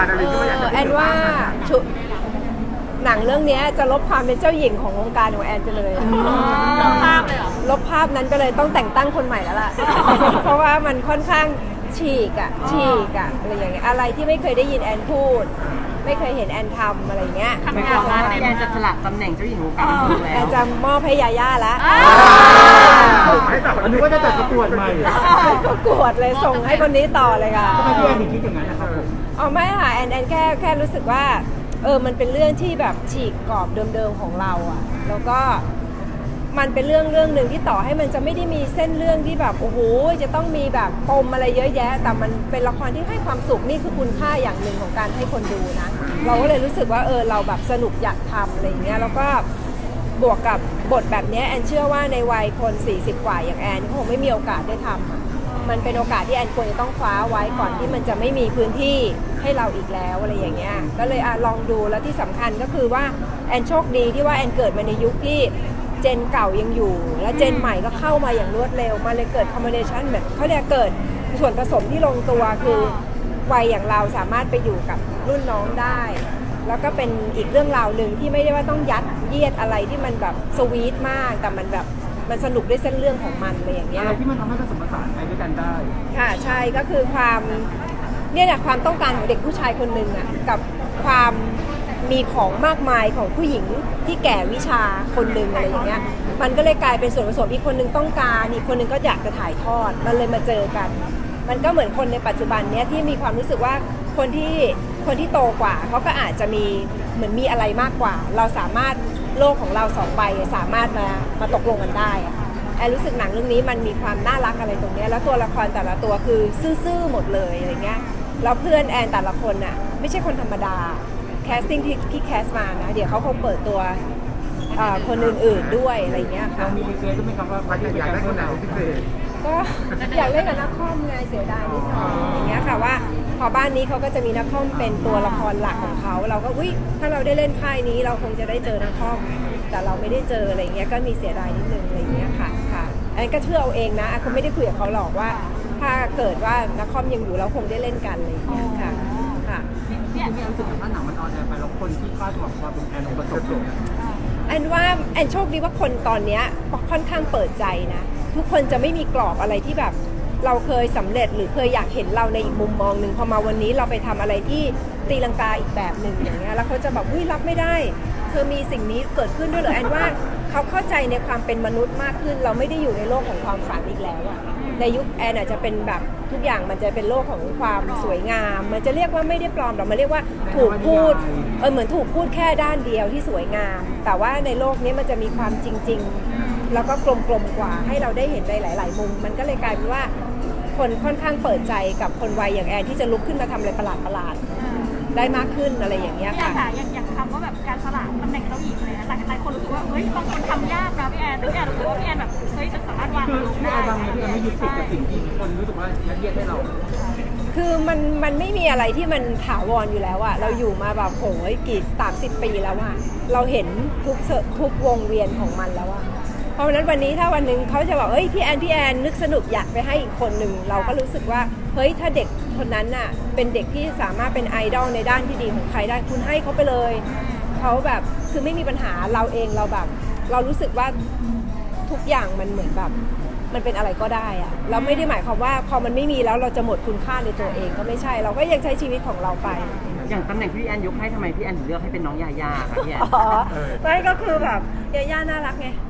การอะไรที่ว่าอยากเอจะอแอนว่าชุหนังเรื่องเนี้ยจะลบความเป็นเจ้าหญิงของวงการของแอนไปเลยลบภาพเลยเหรอ ลบภาพนั้นไปเลยต้องแต่งตั้งคนใหม่แล้วล่ะ เพราะว่ามันค่อนข้างฉีกอะฉีกอะอะไรอย่างเงี้ยอะไรที่ไม่เคยได้ยินแอนพูด ไม่เคยเห็นแอนทำอะไรเงี้ยทำไม่งานว่ามาพี่เต็มแอนจะสลัดตำแหน่งเจ้าหญิงวงการบันเทิงแอแล้วนจะมอบให้ยาย่าละให้ต่ออันนี้ว่าจะจัดประกวดใหม่ประกวดเลยส่งให้คนนี้ต่อเลยค่ะทำไมพี่แอนถึงคิดอย่างนั้นนะครับผม อ๋อไม่ค่ะแอนแอนแค่แค่รู้สึกว่าเออมันเป็นเรื่องที่แบบฉีกกรอบเดิมๆของเราอะแล้วก็มันเป็นเรื่องเรื่องหนึ่งที่ต่อให้มันจะไม่ได้มีเส้นเรื่องที่แบบโอ้โหจะต้องมีแบบปมอะไรเยอะแยะ แต่มันเป็นละครที่ให้ความสุขนี่คือคุณค่าอย่างหนึ่งของการให้คนดูนะ เราก็เลยรู้สึกว่าเออเราแบบสนุกอยากทำอะไรอย่างเงี้ยแล้วก็บวกกับบทแบบเนี้ยแอนเชื่อว่าในวัยคน 40 กว่าอย่างแอนคงไม่มีโอกาสได้ทำอะ มันเป็นโอกาสที่แอนควรจะต้องคว้าไว้ก่อนที่มันจะไม่มีพื้นที่ให้เราอีกแล้วอะไรอย่างเงี้ยก็เลยอะลองดูแล้วที่สำคัญก็คือว่าแอนโชคดีที่ว่าแอนเกิดมาในยุคที่เจนเก่ายังอยู่ และเจนใหม่ก็เข้ามาอย่างรวดเร็วมาเลยเกิดคอมบิเนชันแบบเขาเรียกเกิดส่วนผสมที่ลงตัวคือวัยอย่างเราสามารถไปอยู่กับรุ่นน้องได้ แล้วก็เป็นอีกเรื่องราวหนึ่งที่ไม่ได้ว่าต้องยัดเยียดอะไรที่มันแบบสวีทมาก แต่มันแบบ มันสนุกด้วยเส้นเรื่องของมันอะไรอย่างเงี้ย อะไรที่มันทำให้ผสมผสานไปด้วยกันได้ ค่ะใช่ก็คือความเนี่ยแหละความต้องการของเด็กผู้ชายคนหนึ่งอะกับความมีของมากมายของผู้หญิงที่แก่วิชาคนหนึ่งอะไรอย่างเงี้ยมันก็เลยกลายเป็นส่วนผสมอีกคนหนึ่งต้องการอีกคนหนึ่งก็อยากจะถ่ายทอดมันเลยมาเจอกัน มันก็เหมือนคนในปัจจุบันเนี้ยที่มีความรู้สึกว่าคนที่คนที่โตกว่าเขาก็อาจจะมีเหมือนมีอะไรมากกว่า เราสามารถ โลกของเราสองใบสามารถมามาตกลงกันได้อะแอนรู้สึกหนังเรื่องนี้มันมีความน่ารักอะไรตรงเนี้ยแล้วตัวละครแต่ละตัวคือซื่อๆหมดเลยอะไรเงี้ยแล้วเพื่อนแอนแต่ละคนน่ะไม่ใช่คนธรรมดาแคสติ้งที่ที่แคสมานะเดี๋ยวเขาคงเปิดตัวเอ่อคนอื่นๆด้วยอะไรเงี้ยค่ะ เรามีเกณฑ์ก็ไหมครับว่ามันอยากได้คนไหนพิเศษ ก็อยากเล่นกับนักคอมไงเสียดายนิดหน่อยอย่างเงี้ยค่ะว่า พอบ้านนี้เขาก็จะมีนักคอมเป็นตัวละครหลักของเขา เราก็อุ้ยถ้าเราได้เล่นค่ายนี้เราคงจะได้เจอนักคอมแต่เราไม่ได้เจออะไรเงี้ยก็มีเสียดายนิดนึงอะไรเงี้ยค่ะค่ะอันนี้ก็เชื่อเอาเองนะคุณไม่ได้คุยกับเขาหรอกว่า ถ้าเกิดว่านักคอมยังอยู่เราคงได้เล่นกันอะไรเงี้ยค่ะค่ะพี่แอนรู้สึกว่าถ้าหนังมันออนแอร์ไปแล้วคนที่คาดหวังความเป็นแอนอุปสมบทแอนว่าแอนโชคดีว่าคนตอนเนี้ยค่อนข้างเปิดใจนะทุกคนจะไม่มีกรอบอะไรที่แบบ เราเคยสำเร็จหรือเคยอยากเห็นเราในอีกมุมมองหนึ่งพอมาวันนี้เราไปทำอะไรที่ตีลังกาอีกแบบหนึ่งอย่างเงี้ยแล้วเขาจะแบบอุ้ยรับไม่ได้เธอมีสิ่งนี้เกิดขึ้นด้วยเหรอแอนว่าเขาเข้าใจในความเป็นมนุษย์มากขึ้น เราไม่ได้อยู่ในโลกของความฝันอีกแล้วอะในยุคแอนอาจจะเป็นแบบทุกอย่างมันจะเป็นโลกของความสวยงาม มันจะเรียกว่าไม่ได้ปลอมหรอกมันเรียกว่าถูกพูดเออเหมือนถูกพูดแค่ด้านเดียวที่สวยงาม แต่ว่าในโลกนี้มันจะมีความจริง ๆ แล้วก็กลมๆกว่าให้เราได้เห็นในหลาย ๆ มุม มันก็เลยกลายเป็นว่า คนค่อนข้างเปิดใจกับคนวัยอย่างแอนที่จะลุกขึ้นมาทำอะไรประหลาดๆได้มากขึ้นอะไรอย่างเงี้ยพี่แอนค่ะค่ะอย่างอย่างคำว่าแบบการสละตำแหน่งเจ้าหญิงเลยนะหลายหลายคนรู้สึกว่าเฮ้ยบางคนทำยากนะพี่แอนแต่พี่แอนรู้สึกว่าพี่แอนแบบเฮ้ยฉันสามารถวางคือลงพี่ได้แอนบางทีพี่แอนไม่ยึดติดกับสิ่งที่คนรู้สึกว่ายัดเยียดให้เรา คือมันมันไม่มีอะไรที่มันถาวรอยู่แล้วอะเราอยู่มาแบบโอ้ยกี่สามสิบปีแล้วอะเราเห็นทุกเสทุกวงเวียนของมันแล้วอะเพ ราะฉะนั้นวันนี้ถ้าวันหนึ่งเขาจะบอกเฮ้ยพี่แอนพี่แอนนึกสนุกอยากไปให้อีกคนหนึ่งเราก็รู้สึกว่าเฮ้ยถ้าเด็กคนนั้นน่ะเป็นเด็กที่สามารถเป็นไอดอลในด้านที่ดีของใครได้คุณให้เขาไปเลยเขาแบบคือไม่มีปัญหาเราเองเราแบบ เรารู้สึกว่าทุกอย่างมันเหมือนแบบ มันเป็นอะไรก็ได้อะเราไม่ได้หมายความว่าพอมันไม่มีแล้วเราจะหมดคุณค่าในตัวเองก็ไม่ใช่ เราก็ยังใช้ชีวิตของเราไป อย่างตำแหน่งที่พี่แอนยกให้ทำไมพี่แอนถึงเลือกให้เป็นน้องยาย่าค่ะพี่แอน อ๋อไม่ก็คือแบบยาย่าน่ารักไงอ่า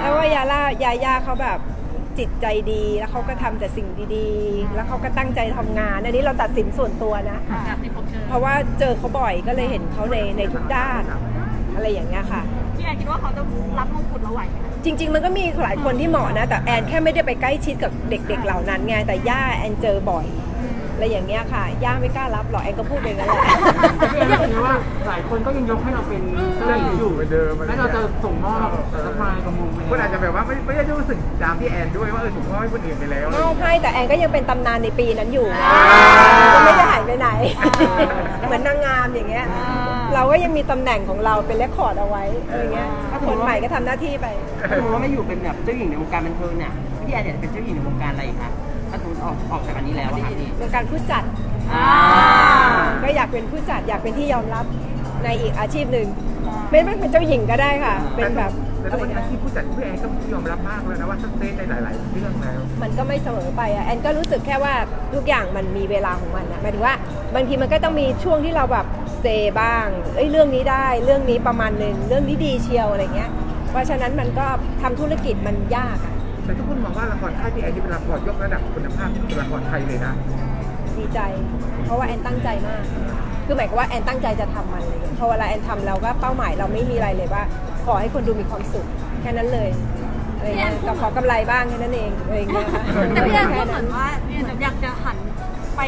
แล้วว่ายาล่ายาย่าเขาแบบจิตใจดีแล้วเขาก็ทำแต่สิ่งดีๆ แล้วเขาก็ตั้งใจทำงานอันนี้เราตัดสินส่วนตัวนะแบบที่ผมเจอเพราะว่าเจอเขาบ่อยก็เลยเห็นเขาในในทุกด้าน อะไรอย่างเงี้ยค่ะ พี่แอนคิดว่าเขาจะรับมงกุฎเราไหวไหมคะจริง ๆ มันก็มีหลายคนที่เหมาะนะ แต่แอนแค่ไม่ได้ไปใกล้ชิดกับเด็ก ๆ เหล่านั้นไงแต่ย่าแอนเจอบ่อย อะไรอย่างเงี้ยค่ะ ย่าไม่กล้ารับหรอกแอนก็พูดไปงั้นแหละพี่แอนรู้สึกว่าหลายคนก็ยังยกให้เราเป็นเจ้าหญิงอยู่เหมือนเดิมแล้วเราจะส่งมอบสักไมล์กับมุมคนอาจจะแบบว่าไม่ไม่ได้รู้สึกตามพี่แอนด้วยว่าเออถูกมอบให้คนอื่นไปแล้วมอบให้แต่แอนก็ยังเป็นตำนานในปีนั้นอยู่ก็ไม่ได้หายไปไหน เหมือนนางงามอย่างเงี้ย เราก็ยังมีตำแหน่งของเราเป็นเรคคอร์ดเอาไว้อะไรเงี้ยคนใหม่ก็ทำหน้าที่ไป ถ้าสมมติว่าไม่อยู่เป็นแบบเจ้าหญิงในวงการบันเทิงเนี่ยพี่แอนอยากจะเป็นเจ้าหญิงในวงการอะไรอีกคะ ถ้าสมมติออกออกจากอันนี้แล้วอะค่ะพี่ วงการผู้จัดอ่า ก็อยากากเป็นผู้จัดอยากเป็นที่ยอมรับในอีกอาชีพหนึ่งไม่ไม่เป็นเจ้าหญิงก็ได้ค่ะ เป็นแบบแต่ทุกวันนี้อาชีพผู้จัดพี่แอนก็ยอมรับมากแล้วนะว่าสักเซสในหลาย ๆ เรื่องแล้ว มันก็ไม่เสมอไปอะแอนก็รู้สึกแค่ว่าทุกอย่างมันมีเวลาของมันอะหมายถึงว่าบางทีมันก็ต้องมีช่วงที่เราแบบเซบ้างเอ้ยเรื่องนี้ได้เรื่องนี้ประมาณหนึ่งเรื่องนี้ดีเชียวอะไรเงี้ย เพราะฉะนั้นมันก็ทำธุรกิจมันยากอะ แต่ทุกคนมองว่าละครค่ายพี่แอนที่เป็นละครยกระดับคุณภาพที่เป็นละครไทยเลยนะ ดีใจ เพราะว่าแอนตั้งใจมาก คือหมายความว่าแอนตั้งใจจะทำมันเลยพอเวลาแอนทำเราก็เป้าหมายเราไม่มีอะไรเลยว่า ขอให้คนดูมีความสุขแค่นั้นเลยอะไรเงี้ยกับขอกำไรบ้างแค่นั้นเองอะไรเงี้ยค่ะแต่พี่แอนพูแค่ดเหมืนั้อนนว่าเนี่ยอยากจะหันไป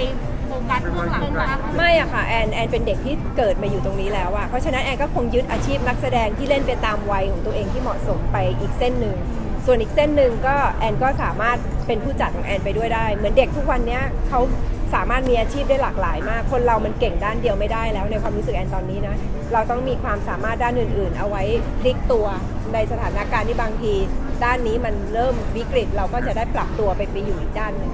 โฟกัสเบื้องหลังมากไม่อะค่ะแอนแอนเป็นเด็กที่เกิดมาอยู่ตรงนี้แล้วอะเพราะฉะนั้นแอนก็คงยึดอาชีพนักแสดงที่เล่นไปตามวัยของตัวเองที่เหมาะสมไปอีกเส้นหนึ่ง ส่วนอีกเส้นหนึ่งก็แอนก็สามารถเป็นผู้จัดของแอนไปด้วยได้ เหมือนเด็กทุกวันเนี้ยเขาสามารถมีอาชีพได้หลากหลายมาก คนเรามันเก่งด้านเดียวไม่ได้แล้วในความรู้สึกแอนตอนนี้นะ เราต้องมีความสามารถด้านอื่น ๆ เอาไว้พลิกตัวในสถานการณ์ที่บางที ด้านนี้มันเริ่มวิกฤตเราก็จะได้ปรับตัวไปไปอยู่อีกด้านหนึง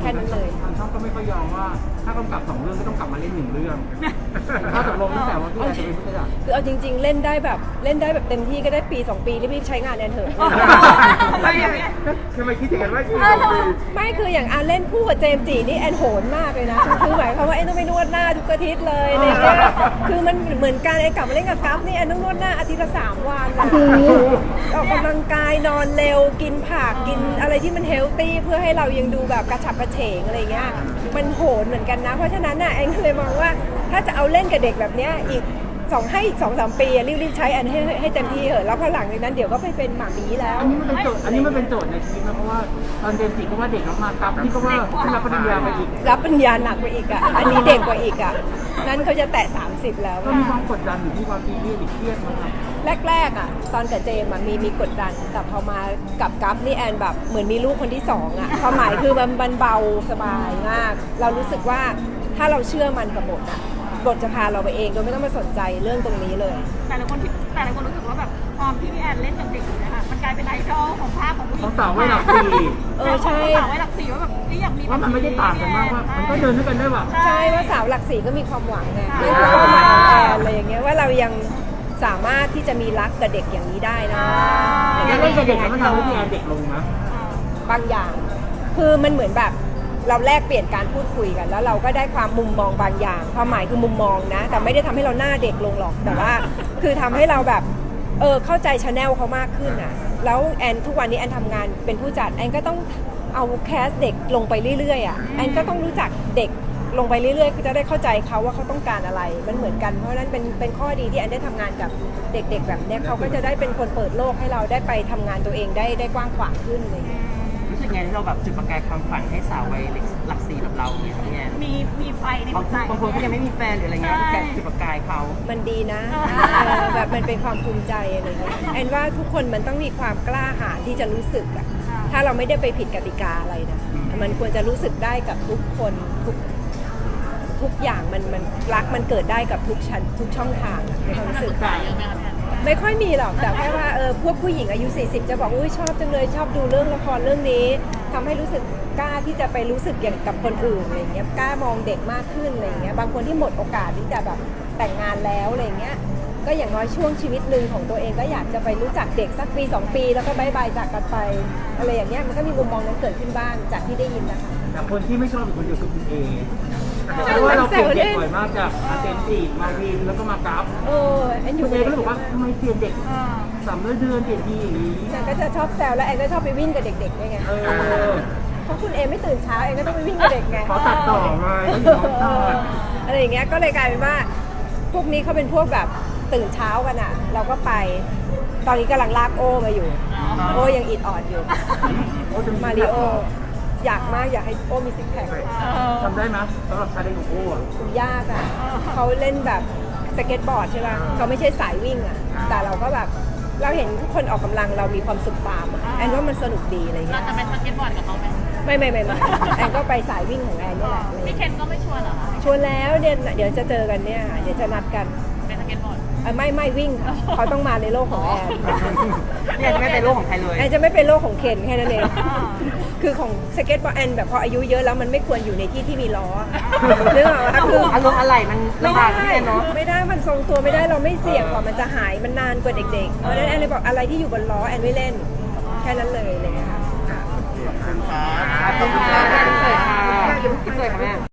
แค่นั้นเลย ทางช่องก็ไม่ค่อยยอมว่าถ้ากำกับสองเรื่องก็ต้องกลับมาเล่นหนึ่งเรื่องถ้าตกลงตั้งแต่ว่าพี่แอนจะเป็นผู้จัดคือเอาจริง ๆ เล่นได้แบบเล่นได้แบบเต็มที่ก็ได้ปี 2 ปีรีบๆใช้งานแอนเถอะไม่ทำไมคิดอย่างนั้นว่าไม่คืออย่างอาเล่นคู่กับเจมส์จีนี่แอนโหนมากเลยนะคือหมายความว่าแอนต้องไปนวดหน้าทุกอาทิตย์เลยอะไรเงี้ยคือมันเหมือนการแอนกลับมาเล่นกับกัฟนี่แอนต้องนวดหน้าอาทิตย์ละสามวันอะออกกำลังกายนอนเร็วกินผักกินอะไรที่มันเฮลตี้เพื่อให้เรายังดูแบบกระฉับกระเฉงอะไรเงี้ยมันโหนเหมือนกันนะ เพราะฉะนั้นน่ะแอนก็เลยมองว่าถ้าจะเอาเล่นกับเด็กแบบเนี้ยอีก สองให้อีกสองสามปีอะรีบๆใช้แอนให้ให้เต็มที่เถอะแล้วพอหลังจากนั้นเดี๋ยวก็ไปเป็นหมามีแล้ว อันนี้มันเป็นโจทย์อันนี้มันเป็นโจทย์ในชีวิตนะเพราะว่าตอนเรียนสี่ก็ว่าเด็กแล้วมากับนี่ก็ว่าได้รับปริญญาไปอีกรับปัญญาหนักกว่าอีกอะ อันนี้เด็กกว่าอีกอะ นั่นเขาจะแตะ 30 แล้วก็อะมีความกดดันอยู่ที่ความซีเรียสหรือเครียดมั้งครับแรกๆอะ ตอนกับเจมส์อะมีมีกดดัน แต่พอมากับกัฟนี่แอนแบบเหมือนมีลูกคนที่สองอะ ความหมายคือมันมันเบาสบายมาก เรารู้สึกว่าถ้าเราเชื่อมันกับบทอะ บทจะพาเราไปเองโดยไม่ต้องมาสนใจเรื่องตรงนี้เลย แต่ละคนที่แต่ละคนรู้สึกว่าแบบความที่พี่แอนเล่นกับเด็กอยู่เนะคะมันกลายเป็นไอดอลของภาพของผู้หญิงของสาววัยหลักสี่เออใช่สาวไว้หลักสี่ว่าแบบนี่อยากมีว่ามันไม่ได้ต่างกันมากว่ามันก็เดินด้วยกันได้ว่ะ ใช่ว่าสาวหลักสี่ก็มีความหวังไงนั่นคือเป้าหมายของแอนอะไรอย่างเงี้ยว่าเรายังสามารถที่จะมีรักกับเด็กอย่างนี้ได้นะแล้วเล่นกับเด็กแล้วมันทำให้พี่แอนเด็กลงนะ บางอย่าง คือมันเหมือนแบบ เราแลกเปลี่ยนการพูดคุยกัน แล้วเราก็ได้ความมุมมองบางอย่างความหมายคือมุมมองนะ แต่ไม่ได้ทำให้เราหน้าเด็กลงหรอกแต่ว่า คือทำให้เราแบบเออเข้าใจชาแนลเขามากขึ้นอะแล้วแอนทุกวันนี้แอนทำงานเป็นผู้จัดแอนก็ต้องเอาแคสเด็กลงไปเรื่อยๆอะแอนก็ต้องรู้จักเด็กลงไปเรื่อยๆคือจะได้เข้าใจเขาว่าเขาต้องการอะไร มันเหมือนกัน เพราะนั้นเป็นเป็นข้อดีที่แอนได้ทำงานกับเด็ก ๆ แบบเนี้ยเขาก็จะได้เป็นคนเปิดโลกให้เราได้ไปทำงานตัวเองได้ได้กว้างขวางขึ้นเลย ไงที่เราแบบจุดประกายความฝันให้สาววัยหลักสี่แบบเราเนี่ยพี่แอนมีมีไฟในบาหังวใจ บางคนก็ยังไม่มีแฟนหรืออะไรเงี้ยแต่จุดประกายเขา มันดีนะอ่าเออแบบมันเป็นความภูมิใจอะไรเงี้ยแอนว่าทุกคนมันต้องมีความกล้าหาญที่จะรู้สึกอะถ้าเราไม่ได้ไปผิดกติกาอะไรนะมันควรจะรู้สึกได้กับทุกคนทุกทุกอย่างมันมันรักมันเกิดได้กับทุกชั้นทุกช่องทางอะในความรู้สึกไม่ค่ ไม่ค่อยมีหรอกแต่แค่ว่าเออพวกผู้หญิงอายุ 40 จะบอกอุ้ยชอบจังเลยชอบดูเรื่องละครเรื่องนี้ทำให้รู้สึกกล้าที่จะไปรู้สึกอย่างกับคนอื่นอะไรเงี้ยกล้ามองเด็กมากขึ้นอะไรเงี้ยบางคนที่หมดโอกาสที่จะแบบแต่งงานแล้วอะไรเงี้ยก็อย่างน้อยช่วงชีวิตหนึ่งของตัวเองก็อยากจะไปรู้จักเด็กสักปีสองปี แล้วก็บายบายจากกันไปอะไรอย่างเงี้ยมันก็มีมุมมองนั้นเกิดขึ้นบ้างจากที่ได้ยินนะคะแต่คนที่ไม่ชอบเป็นคนเดียวคือคุณเอ เพราะว่าเราเปลี่ยนเด็กบ่อยมากจากอาเจนจีมาวินแล้วก็มากราฟเออแอนอคุยู่ณเอก็เลยบอกว่าทำไมเปลี่ยนเด็กเออสามเดือนเดือนเปลี่ยนทีอย่างนี้แอนก็จะชอบแซวแล้วแอนก็ชอบไปวิ่งกับเด็กๆด้วยไงเออเพราะคุณเอไม่ตื่นเช้าแอนก็ต้องไปวิ่งกับเด็กไง ขอตัดต่อไงแล้วอยู่ห้องเอตัอดอะไรอย่างเงี้ยก็เลยกลายเป็นว่า พวกนี้เขาเป็นพวกแบบตื่นเช้ากันอะเราก็ไป ตอนนี้กำลังลากโอ้มาอยู่ โอ้ยังอิดออดอยู่ โอ้จะมาริโอ อยากมากอยากให้โอ้มีซิกแพคทำได้ไหมสำหรับชาเลนจ์ของโอ้อะยากอะเขาเล่นแบบสเก็ตบอร์ดใช่ป่ะเขาไม่ใช่สายวิ่งอะ แต่เราก็แบบเราเห็นทุกคนออกกำลังเรามีความสุขตามอะแอนว่ามันสนุกดีอะไรเราเงี้ยจะไปสเก็ตบอร์ดกับเขาไหมไม่ไม่ไม่ไม่แอนก็ไปสายวิ่งของแอนนี่แหละอะไรพี่เงี้ยเคนก็ไม่ชวนเหรอคะชวนแล้วเดี๋ยวเดี๋ยวจะเจอกันเนี่ยเดี๋ยวจะนัดกันไปสเก็ตบอร์ดเอ้ยไม่ไม่วิ่งเขาต้องมาในโลกของแอนพี่แอนจะไม่เป็นโรคของใครเลย แอนจะไม่เป็นโลกของเคนแค่นั้นเอง คือของสเก็ตบอร์ดแอนแบบพออายุเยอะแล้วมันไม่ควรอยู่ในที่ที่มีล้อเรื่องอะไรคืออารมณ์อะไรมันลำบากเนี่ยเนาะไม่ได้มันทรงตัวไม่ได้เราไม่เสี่ยงกว่ามันจะหายมันนานกว่าเด็กๆเพราะะนั้นแอนเลยบอกอะไรที่อยู่บนล้อแอนไม่เล่น แค่นั้นเลยเลยค่ะขอบคุณค่ะขอบคุณค่ะขอบคุณค่ะ